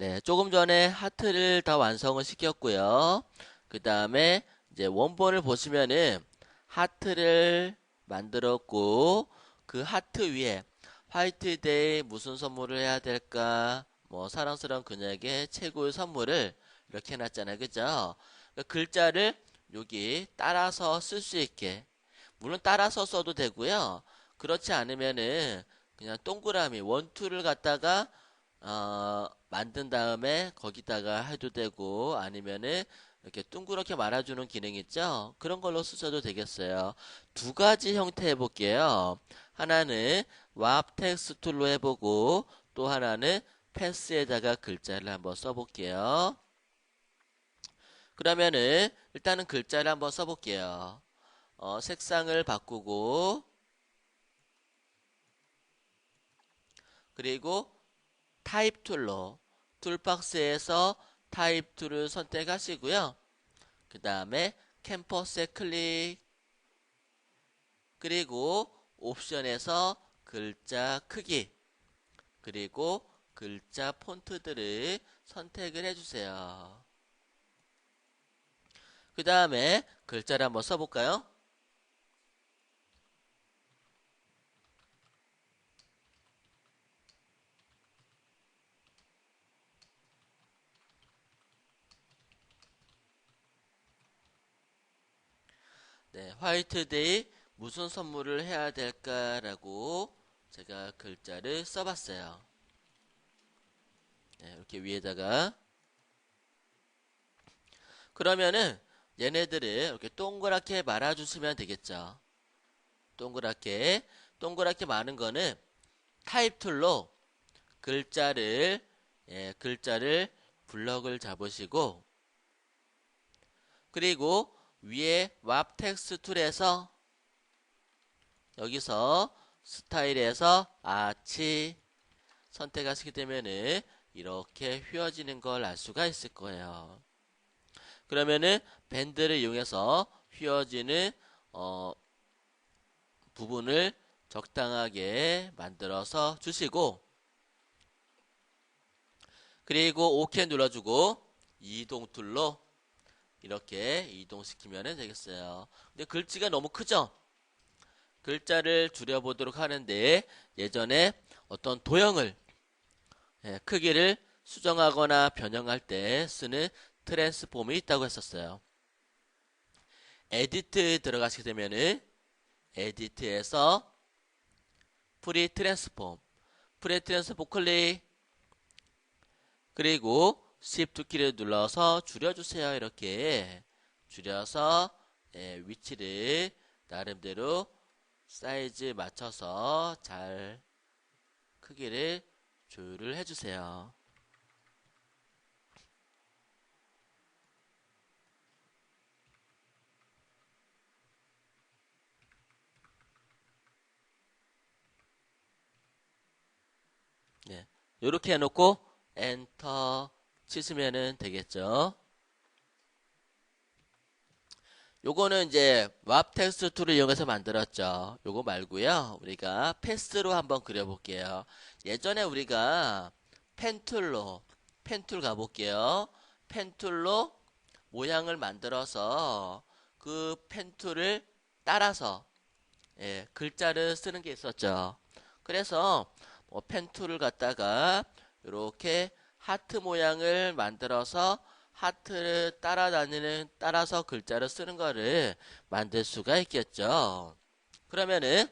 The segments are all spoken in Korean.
네, 조금 전에 하트를 다 완성을 시켰고요. 그 다음에 이제 원본을 보시면은 하트를 만들었고 그 하트 위에 화이트데이 무슨 선물을 해야 될까? 뭐 사랑스러운 그녀에게 최고의 선물을 이렇게 해놨잖아요. 그죠? 그 글자를 여기 따라서 쓸 수 있게 물론 따라서 써도 되고요. 그렇지 않으면은 그냥 동그라미 원투를 갖다가 어, 만든 다음에 거기다가 해도 되고 아니면은 이렇게 둥그렇게 말아주는 기능 있죠? 그런 걸로 쓰셔도 되겠어요. 두 가지 형태 해볼게요. 하나는 왑 텍스트 툴로 해보고 또 하나는 패스에다가 글자를 한번 써볼게요. 그러면은 일단은 글자를 한번 써볼게요. 어, 색상을 바꾸고 그리고 타입 툴로 툴박스에서 타입 툴을 선택하시고요. 그 다음에 캠퍼스에 클릭 그리고 옵션에서 글자 크기 그리고 글자 폰트들을 선택을 해주세요. 그 다음에 글자를 한번 써볼까요? 네, 화이트데이 무슨 선물을 해야 될까라고 제가 글자를 써봤어요. 네, 이렇게 위에다가 그러면은 얘네들을 이렇게 동그랗게 말아주시면 되겠죠. 동그랗게 동그랗게 많은 거는 타입 툴로 글자를 예, 글자를 블럭을 잡으시고 그리고 위에 왑 텍스트 툴에서 여기서 스타일에서 아치 선택하시게 되면은 이렇게 휘어지는 걸 알 수가 있을 거예요. 그러면은 밴드를 이용해서 휘어지는 어, 부분을 적당하게 만들어서 주시고 그리고 OK 눌러주고 이동 툴로 이렇게 이동시키면 되겠어요. 근데 글씨가 너무 크죠? 글자를 줄여보도록 하는데 예전에 어떤 도형을 예, 크기를 수정하거나 변형할 때 쓰는 트랜스폼이 있다고 했었어요. 에디트 들어가시게 되면은 에디트에서 프리 트랜스폼 프리 트랜스폼 클릭 그리고 Shift 키를 눌러서 줄여주세요. 이렇게 줄여서 예, 위치를 나름대로 사이즈 맞춰서 잘 크기를 조율을 해주세요. 네, 이렇게 해놓고 엔터 치시면 되겠죠. 요거는 이제 왑 텍스트 툴을 이용해서 만들었죠. 요거 말고요. 우리가 패스로 한번 그려볼게요. 예전에 우리가 펜툴로 펜툴 가볼게요. 펜툴로 모양을 만들어서 그 펜툴을 따라서 예, 글자를 쓰는 게 있었죠. 그래서 뭐 펜툴을 갖다가 이렇게 하트 모양을 만들어서 하트를 따라다니는 따라서 글자를 쓰는 거를 만들 수가 있겠죠. 그러면은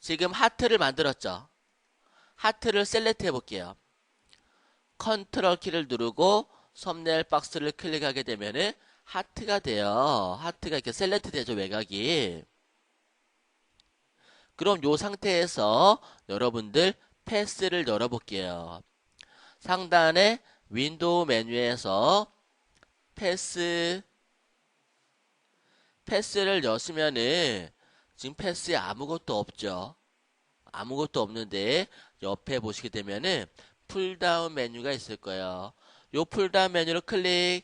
지금 하트를 만들었죠. 하트를 셀렉트 해볼게요. 컨트롤 키를 누르고 썸네일 박스를 클릭하게 되면은 하트가 돼요. 하트가 이렇게 셀렉트 되죠, 외곽이. 그럼 요 상태에서 여러분들 패스를 열어볼게요. 상단에 윈도우 메뉴에서 패스 패스를 여시면은 지금 패스에 아무것도 없죠. 아무것도 없는데 옆에 보시게 되면은 풀다운 메뉴가 있을 거예요. 요 풀다운 메뉴를 클릭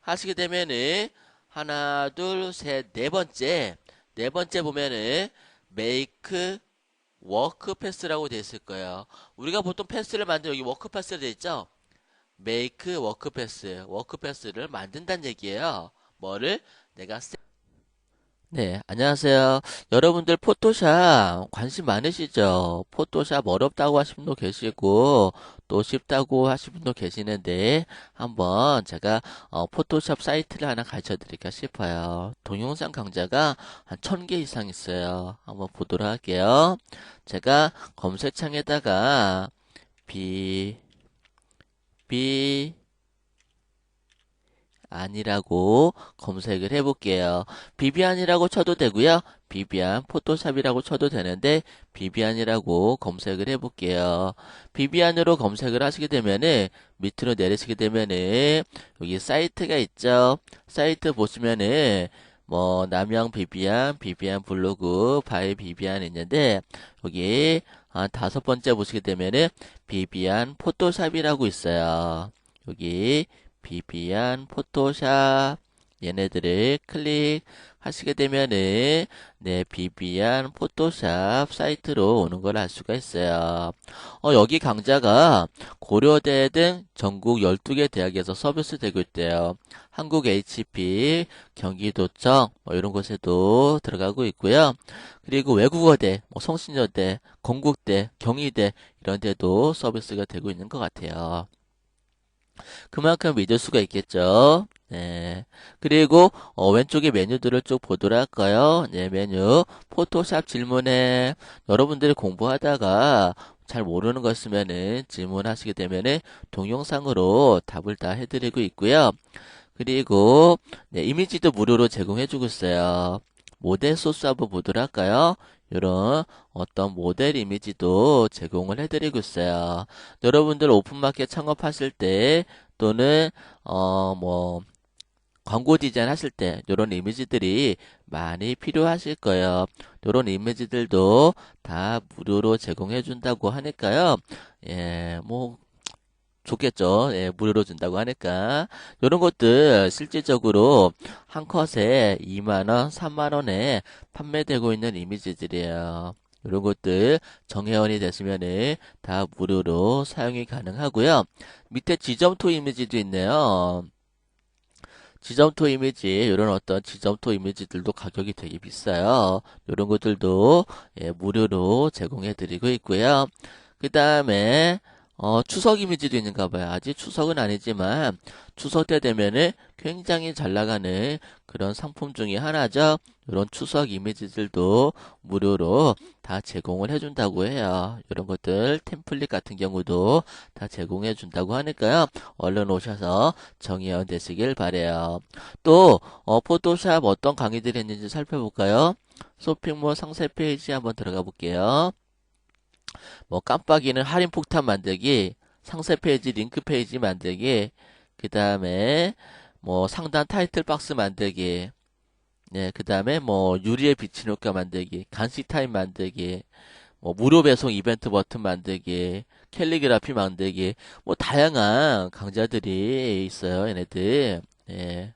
하시게 되면은 하나, 둘, 셋, 네 번째 네 번째 보면은 make 워크 패스라고 돼 있을 거예요. 우리가 보통 패스를 만들 여기 워크 패스로 돼 있죠? make 워크 패스, 워크 패스를 만든다는 얘기예요. 뭐를 내가 세- 네, 안녕하세요. 여러분들 포토샵 관심 많으시죠? 포토샵 어렵다고 하신 분도 계시고 또 쉽다고 하신 분도 계시는데 한번 제가 어, 포토샵 사이트를 하나 가르쳐 드릴까 싶어요. 동영상 강좌가 한 천 개 이상 있어요. 한번 보도록 할게요. 제가 검색창에다가 비, 비, 아니라고 검색을 해볼게요. 비비안이라고 쳐도 되고요. 비비안 포토샵이라고 쳐도 되는데 비비안이라고 검색을 해볼게요. 비비안으로 검색을 하시게 되면은 밑으로 내리시게 되면은 여기 사이트가 있죠. 사이트 보시면은 뭐 남양 비비안, 비비안 블로그, 바이 비비안 있는데 여기 아, 다섯 번째 보시게 되면은 비비안 포토샵이라고 있어요. 여기 비비안 포토샵 얘네들을 클릭하시게 되면은 네 비비안 포토샵 사이트로 오는 걸 알 수가 있어요. 어, 여기 강좌가 고려대 등 전국 12개 대학에서 서비스 되고 있대요. 한국 HP, 경기도청 뭐 이런 곳에도 들어가고 있고요. 그리고 외국어대, 뭐 성신여대, 건국대, 경희대 이런 데도 서비스가 되고 있는 것 같아요. 그만큼 믿을 수가 있겠죠. 네. 그리고 어, 왼쪽에 메뉴들을 쭉 보도록 할까요? 네, 메뉴 포토샵 질문에 여러분들이 공부하다가 잘 모르는 거 있으면은 질문하시게 되면은 동영상으로 답을 다 해드리고 있고요. 그리고 네, 이미지도 무료로 제공해주고 있어요. 모델 소스 한번 보도록 할까요? 이런 어떤 모델 이미지도 제공을 해드리고 있어요. 여러분들 오픈마켓 창업하실 때 또는 어 뭐 광고 디자인 하실 때 이런 이미지들이 많이 필요하실 거예요. 이런 이미지들도 다 무료로 제공해 준다고 하니까요. 예, 뭐 좋겠죠. 예, 무료로 준다고 하니까. 이런 것들 실질적으로 한 컷에 2만원, 3만원에 판매되고 있는 이미지들이에요. 이런 것들 정회원이 되시면은 다 무료로 사용이 가능하고요. 밑에 지점토 이미지도 있네요. 지점토 이미지, 이런 어떤 지점토 이미지들도 가격이 되게 비싸요. 이런 것들도 예, 무료로 제공해 드리고 있고요. 그 다음에 어, 추석 이미지도 있는가 봐요. 아직 추석은 아니지만 추석 때 되면은 굉장히 잘 나가는 그런 상품 중에 하나죠. 이런 추석 이미지들도 무료로 다 제공을 해준다고 해요. 이런 것들 템플릿 같은 경우도 다 제공해 준다고 하니까요. 얼른 오셔서 정의원 되시길 바래요. 또 어, 포토샵 어떤 강의들이 있는지 살펴볼까요? 쇼핑몰 상세 페이지 한번 들어가 볼게요. 뭐 깜빡이는 할인 폭탄 만들기, 상세 페이지 링크 페이지 만들기, 그 다음에 뭐 상단 타이틀 박스 만들기, 네, 그 다음에 뭐 유리에 비치는 효과 만들기, 간식 타임 만들기, 뭐 무료 배송 이벤트 버튼 만들기, 캘리그라피 만들기, 뭐 다양한 강좌들이 있어요, 얘네들. 예.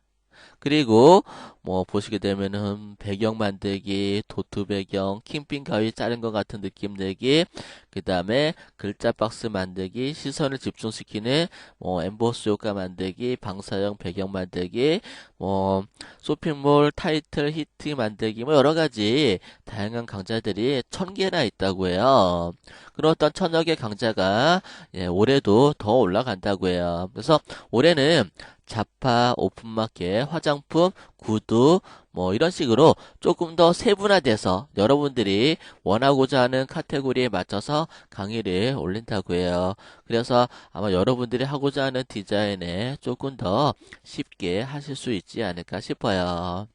그리고 뭐 보시게 되면은 배경 만들기, 도트 배경, 킹핀 가위 자른 것 같은 느낌 내기, 그 다음에 글자 박스 만들기, 시선을 집중시키는 뭐 엠보스 효과 만들기, 방사형 배경 만들기, 뭐 쇼핑몰 타이틀 히트 만들기, 뭐 여러 가지 다양한 강좌들이 천 개나 있다고 해요. 그런 어떤 천여 개 강좌가 예, 올해도 더 올라간다고 해요. 그래서 올해는 자파, 오픈마켓, 화장품, 구두, 뭐 이런 식으로 조금 더 세분화돼서 여러분들이 원하고자 하는 카테고리에 맞춰서 강의를 올린다고 해요. 그래서 아마 여러분들이 하고자 하는 디자인에 조금 더 쉽게 하실 수 있지 않을까 싶어요.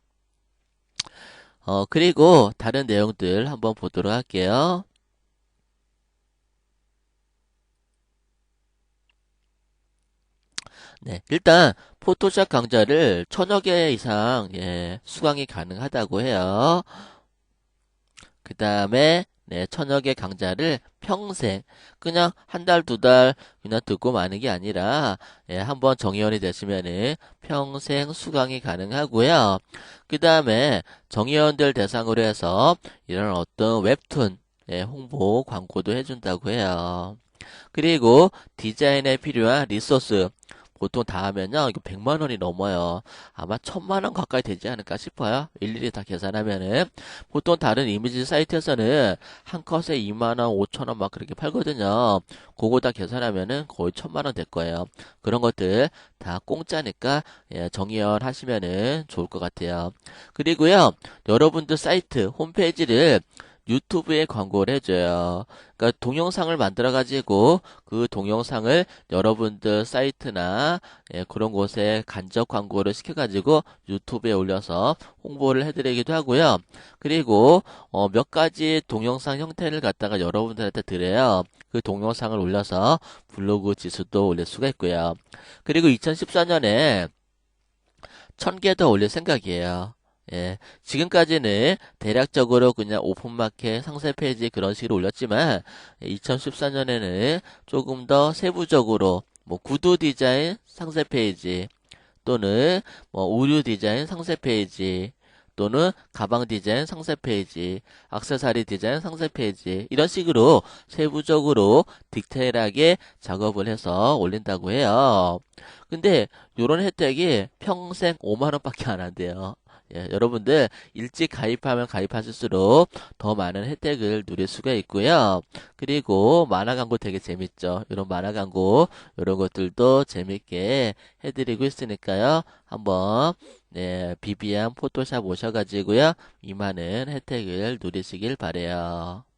어, 그리고 다른 내용들 한번 보도록 할게요. 네, 일단 포토샵 강좌를 천여 개 이상 예, 수강이 가능하다고 해요. 그 다음에 네, 천여 개 강좌를 평생 그냥 한 달, 두 달 그냥 듣고 마는 게 아니라 예, 한번 정의원이 되시면은 평생 수강이 가능하고요. 그 다음에 정의원들 대상으로 해서 이런 어떤 웹툰 예, 홍보 광고도 해준다고 해요. 그리고 디자인에 필요한 리소스 보통 다 하면요 이거 100만 원이 넘어요. 아마 1000만 원 가까이 되지 않을까 싶어요. 일일이 다 계산하면은. 보통 다른 이미지 사이트에서는 한 컷에 2만 원 5천 원 막 그렇게 팔거든요. 그거 다 계산하면은 거의 1000만 원 될 거예요. 그런 것들 다 공짜니까 예, 정의연 하시면은 좋을 것 같아요. 그리고요 여러분들 사이트 홈페이지를 유튜브에 광고를 해줘요. 그러니까 동영상을 만들어 가지고 그 동영상을 여러분들 사이트나 예, 그런 곳에 간접 광고를 시켜 가지고 유튜브에 올려서 홍보를 해드리기도 하고요. 그리고 어, 몇 가지 동영상 형태를 갖다가 여러분들한테 드려요. 그 동영상을 올려서 블로그 지수도 올릴 수가 있고요. 그리고 2014년에 천개더 올릴 생각이에요. 예, 지금까지는 대략적으로 그냥 오픈마켓 상세 페이지 그런 식으로 올렸지만 2014년에는 조금 더 세부적으로 뭐 구두 디자인 상세 페이지 또는 뭐 의류 디자인 상세 페이지 또는 가방 디자인 상세 페이지, 액세서리 디자인 상세 페이지 이런 식으로 세부적으로 디테일하게 작업을 해서 올린다고 해요. 근데 이런 혜택이 평생 5만 원밖에 안 한대요. 예, 여러분들 일찍 가입하면 가입하실수록 더 많은 혜택을 누릴 수가 있고요. 그리고 만화 광고 되게 재밌죠. 이런 만화 광고 이런 것들도 재밌게 해드리고 있으니까요. 한번 네, 비비안 포토샵 오셔가지고요. 이 많은 혜택을 누리시길 바래요.